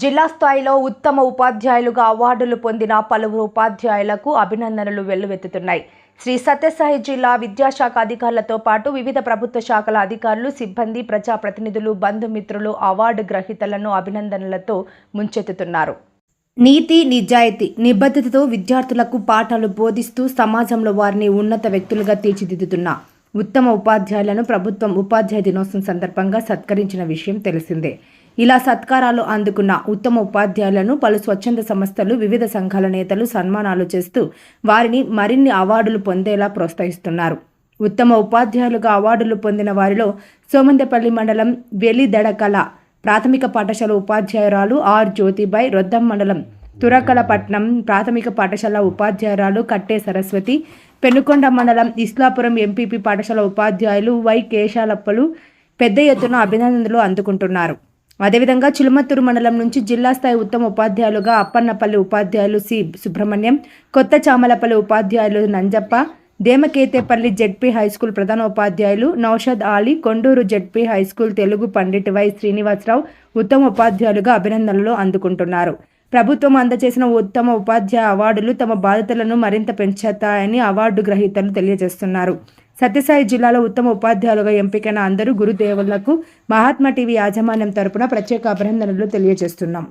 జిల్లా స్థాయిలో ఉత్తమ ఉపాధ్యాయులుగా అవార్డులు పొందిన పలువురు ఉపాధ్యాయులకు అభినందనలు వెల్లువెత్తుతున్నాయి. శ్రీ సత్యసాయి జిల్లా విద్యాశాఖ అధికారులతో పాటు వివిధ ప్రభుత్వ శాఖల అధికారులు సిబ్బంది ప్రజాప్రతినిధులు బంధుమిత్రులు అవార్డు గ్రహీతలను అభినందనలతో ముంచెత్తుతున్నారు. నీతి నిజాయితీ నిబద్ధతతో విద్యార్థులకు పాఠాలు బోధిస్తూ సమాజంలో వారిని ఉన్నత వ్యక్తులుగా తీర్చిదిద్దుతున్న ఉత్తమ ఉపాధ్యాయులను ప్రభుత్వం ఉపాధ్యాయ దినోత్సవం సందర్భంగా సత్కరించిన విషయం తెలిసిందే. ఇలా సత్కారాలు అందుకున్న ఉత్తమ ఉపాధ్యాయులను పలు స్వచ్ఛంద సంస్థలు వివిధ సంఘాల నేతలు సన్మానాలు చేస్తూ వారిని మరిన్ని అవార్డులు పొందేలా ప్రోత్సహిస్తున్నారు. ఉత్తమ ఉపాధ్యాయులుగా అవార్డులు పొందిన వారిలో సోమందపల్లి మండలం వెలిదడకల ప్రాథమిక పాఠశాల ఉపాధ్యాయురాలు ఆర్ జ్యోతిబాయ్ రొద్దం మండలం తురకలపట్నం ప్రాథమిక పాఠశాల ఉపాధ్యాయురాలు కట్టే సరస్వతి పెనుకొండ మండలం ఇస్లాపురం ఎంపీపీ పాఠశాల ఉపాధ్యాయులు వై కేశాలప్పలు పెద్ద ఎత్తున అభినందనలు అందుకుంటున్నారు. అదేవిధంగా చిలుమత్తూరు మండలం నుంచి జిల్లా స్థాయి ఉత్తమ ఉపాధ్యాయులుగా అప్పన్నపల్లి ఉపాధ్యాయులు సి సుబ్రహ్మణ్యం కొత్త చామలపల్లి ఉపాధ్యాయులు నంజప్ప దేమకేతేపల్లి జెడ్పీ హైస్కూల్ ప్రధాన ఉపాధ్యాయులు Naushad Ali Konduru Z P high school Telugu pandit Y Srinivasarao ఉత్తమ ఉపాధ్యాయులుగా అభినందనలు అందుకుంటున్నారు. ప్రభుత్వం అందజేసిన ఉత్తమ ఉపాధ్యాయ అవార్డులు తమ బాధ్యతలను మరింత పెంచుతాయని అవార్డు గ్రహీతలు తెలియజేస్తున్నారు. సత్యసాయి జిల్లాలో ఉత్తమ ఉపాధ్యాయులుగా ఎంపికైన అందరూ గురుదేవులకు మహాత్మా టీవీ యాజమాన్యం తరపున ప్రత్యేక అభినందనలు తెలియజేస్తున్నాం.